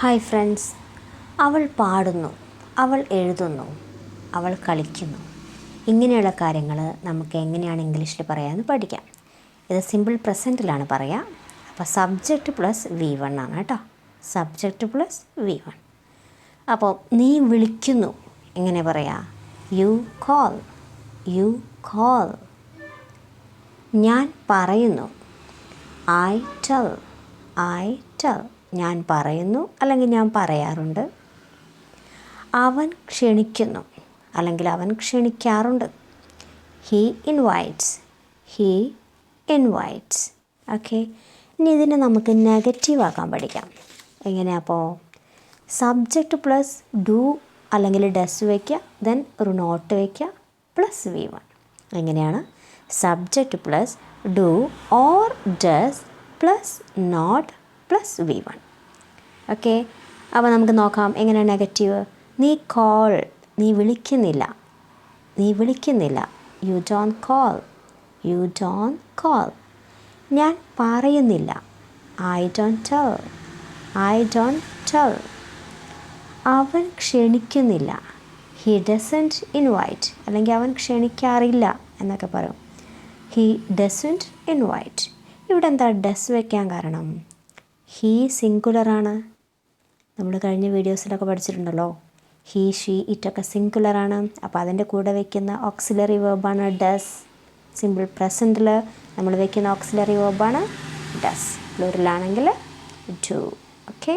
Hi friends. അവൾ പാടുന്നു. അവൾ എഴുതുന്നു. അവൾ കളിക്കുന്നു. ഇങ്ങനെയുള്ള കാര്യങ്ങൾ നമുക്ക് എങ്ങനെയാണ് ഇംഗ്ലീഷിൽ പറയാമെന്ന് പഠിക്കാം. ഇത് സിമ്പിൾ പ്രസന്റിലാണ് പറയുക അപ്പോൾ സബ്ജക്റ്റ് പ്ലസ് വി വൺ ആണ് കേട്ടോ. സബ്ജക്റ്റ് പ്ലസ് വി വൺ അപ്പോൾ നീ വിളിക്കുന്നു. എങ്ങനെ പറയാ. യു കോൾ യു കോൾ ഞാൻ പറയുന്നു. ഐ ടെൽ ഐ ടെൽ ഞാൻ പറയുന്നു അല്ലെങ്കിൽ ഞാൻ പറയാറുണ്ട്. അവൻ ക്ഷണിക്കുന്നു അല്ലെങ്കിൽ അവൻ ക്ഷണിക്കാറുണ്ട്. He invites he invites okay ഇനി ഇതിനെ നമുക്ക് നെഗറ്റീവ് ആക്കാൻ പഠിക്കാം. എങ്ങനെയാ അപ്പോൾ സബ്ജക്റ്റ് പ്ലസ് ഡു അല്ലെങ്കിൽ ഡസ് വയ്ക്കുക ദെൻ ഒരു നോട്ട് വയ്ക്കുക പ്ലസ് വി വൺ എങ്ങനെയാണ്? Subject plus do or does plus not plus V one okay അപ്പോൾ നമുക്ക് നോക്കാം എങ്ങനെ നെഗറ്റീവ് നീ കോൾ നീ വിളിക്കുന്നില്ല. നീ വിളിക്കുന്നില്ല. You don't call you don't call ഞാൻ പറയുന്നില്ല. I don't tell I don't tell അവൻ ക്ഷണിക്കുന്നില്ല. ഹി ഡസന്റ് ഇൻവൈറ്റ് അല്ലെങ്കിൽ അവൻ ക്ഷണിക്കാറില്ല എന്നൊക്കെ പറയും. ഹി ഡസന്റ് ഇൻവൈറ്റ് ഇവിടെ എന്താ ഡസ് വയ്ക്കാൻ കാരണം? ഹീ സിംഗുലറാണ് നമ്മൾ കഴിഞ്ഞ വീഡിയോസിലൊക്കെ പഠിച്ചിട്ടുണ്ടല്ലോ. ഹീ ഷീ ഇറ്റൊക്കെ സിംഗുലറാണ് അപ്പോൾ അതിന്റെ കൂടെ വയ്ക്കുന്ന ഓക്സിലറി വേർബാണ് ഡസ് സിമ്പിൾ പ്രസന്റിൽ നമ്മൾ വയ്ക്കുന്ന ഓക്സിലറി വേർബാണ് ഡസ് പ്ലൂറിലാണെങ്കിൽ ഡു ഓക്കെ